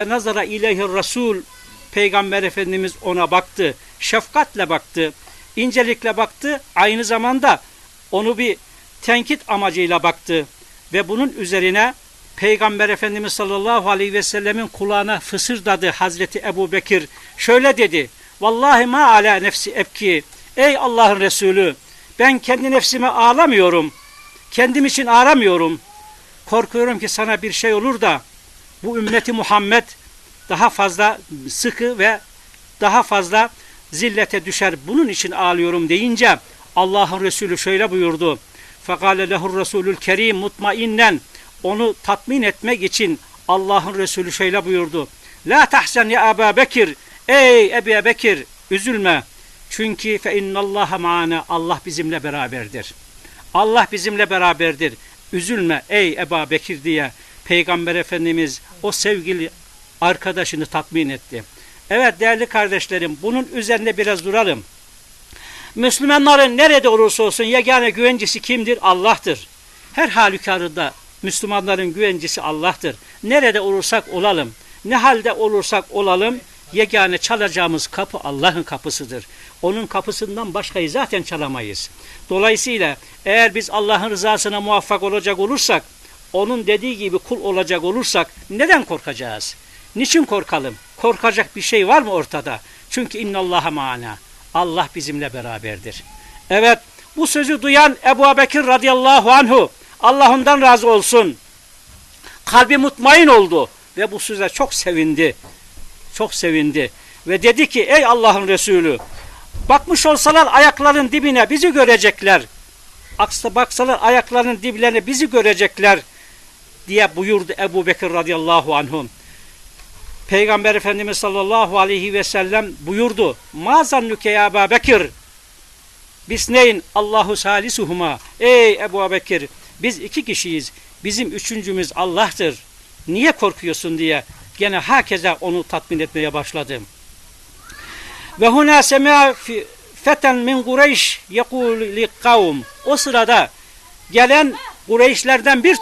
Nazara ileyhi Resul Peygamber Efendimiz ona baktı. Şefkatle baktı. incelikle baktı. Aynı zamanda onu bir tenkit amacıyla baktı. Ve bunun üzerine Peygamber Efendimiz sallallahu aleyhi ve sellemin kulağına fısırdadı Hazreti Ebu Bekir. Şöyle dedi. Vallahi ma ala nefsi ebki. Ey Allah'ın Resulü ben kendi nefsime ağlamıyorum. Kendim için ağlamıyorum. Korkuyorum ki sana bir şey olur da bu ümmeti Muhammed daha fazla sıkı ve daha fazla zillete düşer. Bunun için ağlıyorum deyince Allah'ın Resulü şöyle buyurdu. Fekale lehur Resulül Kerim mutmainnen onu tatmin etmek için Allah'ın Resulü şöyle buyurdu. La tahzen ya Ebu Bekir. Ey Ebu Bekir üzülme. Çünkü fe innallaha maana Allah bizimle beraberdir. Allah bizimle beraberdir. Üzülme ey Ebu Bekir diye Peygamber Efendimiz o sevgili arkadaşını tatmin etti. Evet değerli kardeşlerim bunun üzerinde biraz duralım. Müslümanların nerede olursa olsun yegane güvencesi kimdir? Allah'tır. Her halükarda Müslümanların güvencesi Allah'tır. Nerede olursak olalım, ne halde olursak olalım, yegane çalacağımız kapı Allah'ın kapısıdır. Onun kapısından başkayı zaten çalamayız. Dolayısıyla eğer biz Allah'ın rızasına muvaffak olacak olursak, onun dediği gibi kul olacak olursak neden korkacağız? Niçin korkalım? Korkacak bir şey var mı ortada? Çünkü innallaha mana. Allah bizimle beraberdir. Evet, bu sözü duyan Ebu Bekir radıyallahu anhu, Allah ondan razı olsun. Kalbi mutmain oldu ve bu söze çok sevindi. Çok sevindi. Ve dedi ki, ey Allah'ın Resulü, bakmış olsalar ayakların dibine bizi görecekler. Aksa baksalar ayaklarının diblerine bizi görecekler diye buyurdu Ebu Bekir radıyallahu anhum. Peygamber Efendimiz sallallahu aleyhi ve sellem buyurdu. Mazannuke ya Ebu Bekir. Bisneyn Allahu salisuhuma. Ey Ebu Bekir biz iki kişiyiz. Bizim üçüncümüz Allah'tır. Niye korkuyorsun diye gene hakeza onu tatmin etmeye başladım. Ve huna sema feten min Kureyş yekul li kavm. O sırada gelen Kureyşlerden bir